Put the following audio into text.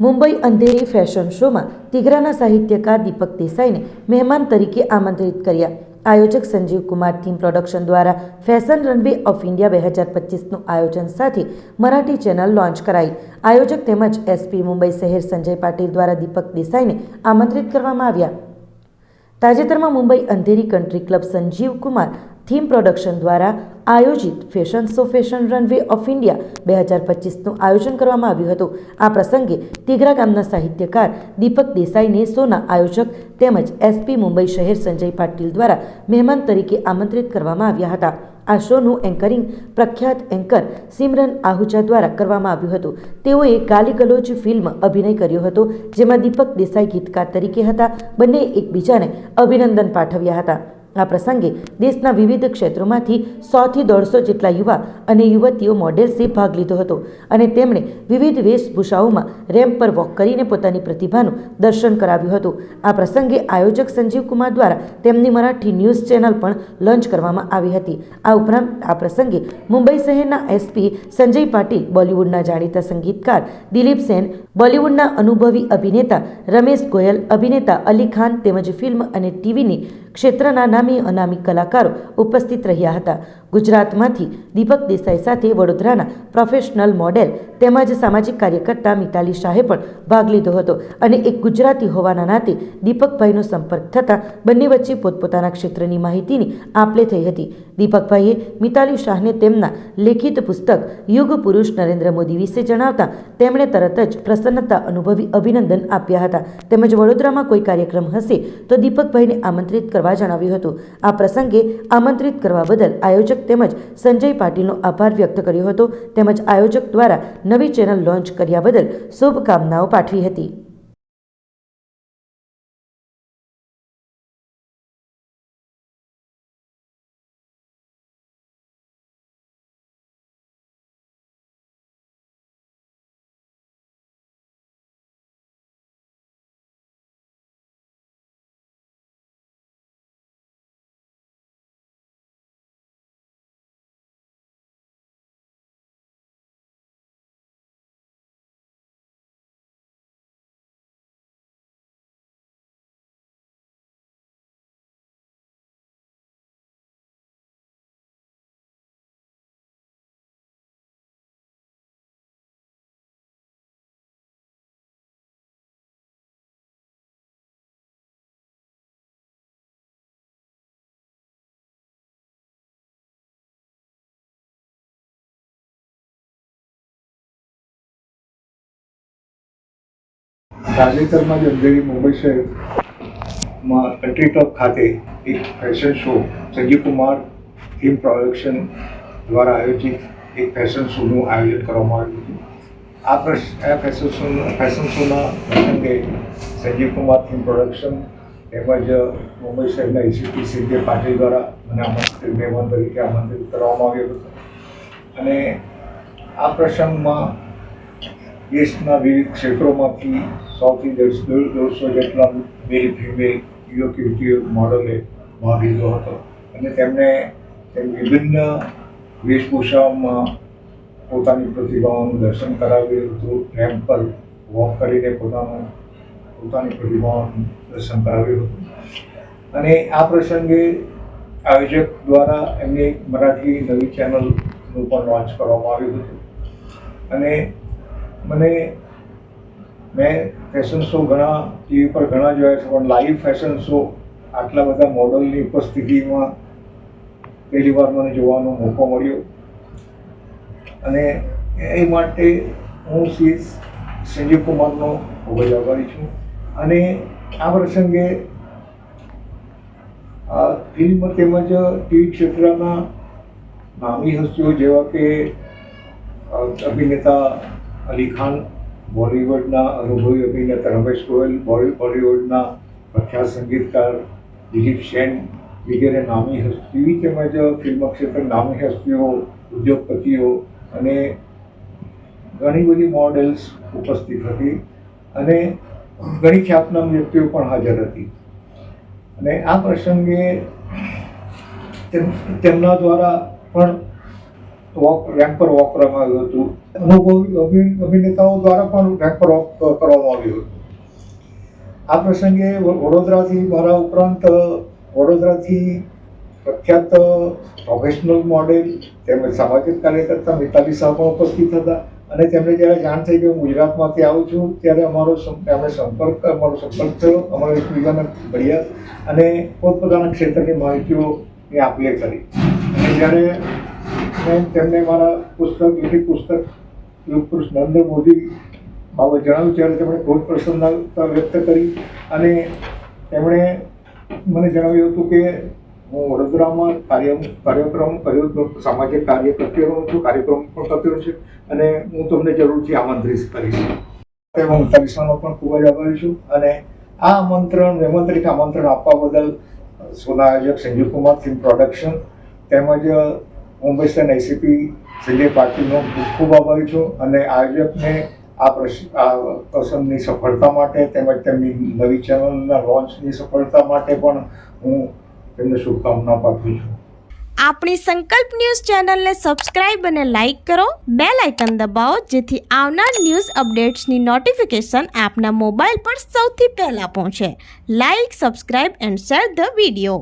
Mumbai Andheri fashion શોમાં તિગ્રાના સાહિત્યકાર દીપક દેસાઈને મહેમાન તરીકે આમંત્રિત કર્યા. આયોજક સંજીવ કુમાર થીમ પ્રોડક્શન દ્વારા ફેશન રનવે ઓફ ઇન્ડિયા બે હજાર પચીસનું આયોજન સાથે મરાઠી ચેનલ લોન્ચ કરાઈ. આયોજક તેમજ એસપી મુંબઈ શહેર સંજય પાટીલ દ્વારા દીપક દેસાઈને આમંત્રિત કરવામાં આવ્યા. તાજેતરમાં Mumbai Andheri country club Sanjeev Kumar theme production દ્વારા આયોજિત fashion show fashion runway of India બે હજાર પચીસનું આયોજન કરવામાં આવ્યું હતું. આ પ્રસંગે તિઘરા ગામના સાહિત્યકાર દીપક દેસાઈને શોના આયોજક તેમજ એસપી મુંબઈ શહેર સંજય પાટીલ દ્વારા મહેમાન તરીકે આમંત્રિત કરવામાં આવ્યા હતા. આ શોનું એન્કરિંગ પ્રખ્યાત એન્કર સિમરન આહુજા દ્વારા કરવામાં આવ્યું હતું. તેઓએ ગાલી ગલોચ ફિલ્મ અભિનય કર્યો હતો, જેમાં દીપક દેસાઈ ગીતકાર તરીકે હતા. બંને એકબીજાને અભિનંદન પાઠવ્યા હતા. આ પ્રસંગે દેશના વિવિધ ક્ષેત્રોમાંથી સોથી દોઢસો જેટલા યુવા અને યુવતીઓ મોડેલ્સે ભાગ લીધો હતો અને તેમણે વિવિધ વેશભૂષાઓમાં રેમ્પ પર વોક કરીને પોતાની પ્રતિભાનું દર્શન કરાવ્યું હતું. આ પ્રસંગે આયોજક સંજીવ કુમાર દ્વારા તેમની મરાઠી ન્યૂઝ ચેનલ પણ લોન્ચ કરવામાં આવી હતી. આ ઉપરાંત આ પ્રસંગે મુંબઈ શહેરના એસપી સંજય પાટીલ, બોલિવૂડના જાણીતા સંગીતકાર દિલીપ સેન, બોલિવૂડના અનુભવી અભિનેતા રમેશ ગોયલ, અભિનેતા અલી ખાન તેમજ ફિલ્મ અને ટીવીની ક્ષેત્રના નામી અનામી કલાકારો ઉપસ્થિત રહ્યા હતા. ગુજરાતમાંથી દીપક દેસાઈ સાથે વડોદરાના પ્રોફેશનલ મોડેલ તેમજ સામાજિક કાર્યકર્તા મિતાલી શાહે પણ ભાગ લીધો હતો અને એક ગુજરાતી હોવાના નાતે દીપકભાઈનો સંપર્ક થતાં બંને વચ્ચે પોતપોતાના ક્ષેત્રની માહિતીની આપલે થઈ હતી. દીપકભાઈએ મિતાલી શાહને તેમના લેખિત પુસ્તક યુગ પુરુષ નરેન્દ્ર મોદી વિશે જણાવતા તેમણે તરત જ પ્રસન્નતા અનુભવી અભિનંદન આપ્યા હતા. તેમજ વડોદરામાં કોઈ કાર્યક્રમ હશે તો દીપકભાઈને આમંત્રિત કરવા જણાવ્યું હતું. આ પ્રસંગે આમંત્રિત કરવા બદલ આયોજક તેમજ સંજય પાટીલનો આભાર વ્યક્ત કર્યો હતો. તેમજ આયોજક દ્વારા નવી ચેનલ લોન્ચ કર્યા બદલ શુભકામનાઓ પાઠવી હતી. તાજેતરમાં જ અંધેરી મુંબઈ શહેરમાં કન્ટ્રી ક્લબ ખાતે એક fashion show Sanjeev Kumar theme production દ્વારા આયોજિત એક ફેશન શોનું આયોજન કરવામાં આવ્યું હતું. આ પ્રશ, આ ફેશન શો ફેશન શોના પ્રસંગે સંજીવ કુમાર થીમ પ્રોડક્શન તેમજ મુંબઈ શહેરના એસીપી સિંધે પાટીલ દ્વારા મને આમંત્રિત, મહેમાન તરીકે આમંત્રિત કરવામાં આવ્યો હતો. અને આ પ્રસંગમાં દેશના વિવિધ ક્ષેત્રોમાંથી સૌથી દોઢસો જેટલા મેલ ફિમેલ યુવક, યુવતીઓ મોડલે ભાગ લીધો હતો. અને તેમણે તેમ વિભિન્ન વેશભૂષાઓમાં પોતાની પ્રતિભાઓનું દર્શન કરાવ્યું હતું. રેમ્પ પર વોક કરીને પોતાનું, પોતાની પ્રતિભાઓનું દર્શન કરાવ્યું હતું. અને આ પ્રસંગે આયોજક દ્વારા એમની મરાઠી નવી ચેનલનું પણ લોન્ચ કરવામાં આવ્યું હતું. અને મને મેં ફેશન શો ઘણા ટીવી પર ઘણા જોયા છે, પણ લાઈવ ફેશન શો આટલા બધા મોડલની ઉપસ્થિતિમાં પહેલી વાર મને જોવાનો મોકો મળ્યો. અને એ માટે હું શ્રી સંજીવ કુમારનો ખૂબ જ આભારી છું. અને આ પ્રસંગે ફિલ્મ તેમજ ટીવી ક્ષેત્રના નામી હસ્તીઓ જેવા કે અભિનેતા અલી ખાન બોલિવૂડના અનુભવી અભિનેતા રમેશ ગોયલ, બોલી, બોલિવૂડના પ્રખ્યાત સંગીતકાર દિલીપ સેન વગેરે નામી હસ્તી તેમજ ફિલ્મ ક્ષેત્ર નામી હસ્તીઓ, ઉદ્યોગપતિઓ અને ઘણી બધી મોડેલ્સ ઉપસ્થિત હતી અને ઘણી ખ્યાતનામ વ્યક્તિઓ પણ હાજર હતી. અને આ પ્રસંગે તેમ- તેમના દ્વારા પણ વોક રેમ્પ પર વોક કરવામાં આવ્યું હતું. અનુભવી, અભિ- અભિનેતાઓ દ્વારા પણ રેમ્પ પર વોક કરવામાં આવ્યું હતું. આ પ્રસંગે વડોદરાથી મારા ઉપરાંત વડોદરાથી પ્રખ્યાત પ્રોફેશનલ મોડેલ તેમજ સામાજિક કાર્યકર્તા મિતાલી શાહ પણ ઉપસ્થિત હતા. અને તેમને જ્યારે જાણ થઈ કે હું ગુજરાતમાંથી આવું છું, ત્યારે અમારો અમે સંપર્ક, અમારો સંપર્ક થયો. અમારો એકબીજાને મળ્યા અને પોતપોતાના ક્ષેત્રની માહિતીઓની આપ લે કરી. અને જ્યારે મેં તેમને મારા પુસ્તક, લીખિત પુસ્તક યુગપુરુષ નરેન્દ્ર મોદી બાબત જણાવ્યું ત્યારે તેમણે ખૂબ પ્રસન્નતા વ્યક્ત કરી અને તેમણે મને જણાવ્યું હતું કે હું વડોદરામાં કાર્ય કાર્યક્રમ, કર્યો, સામાજિક કાર્ય કરતી રહું છું, કાર્યક્રમ પણ કરતી રહું છું અને હું તમને જરૂરથી આમંત્રિત કરીશ. હું તરીસાનો પણ ખૂબ જ આભારી છું અને આ આમંત્રણ મહેમાન તરીકે આમંત્રણ આપવા બદલ સોના આયોજક સંજીવ કુમાર થીમ પ્રોડક્શન તેમજ મુંબઈ સ્ટેન એસીપી સંજય પાટીલનો ખૂબ ખૂબ આભારી છું અને આયોજકને આ પ્રસંગની સફળતા માટે તેમજ તેમની નવી ચેનલના લોન્ચની સફળતા માટે પણ હું તેમને શુભકામના પાઠવું છું. આપણી સંકલ્પ ન્યૂઝ ચેનલને સબસ્ક્રાઇબ અને લાઇક કરો બે લાઇકન દબાવો, જેથી આવનાર ન્યૂઝ અપડેટ્સની નોટિફિકેશન આપના મોબાઈલ પર સૌથી પહેલાં પહોંચે. Like, subscribe and share the video.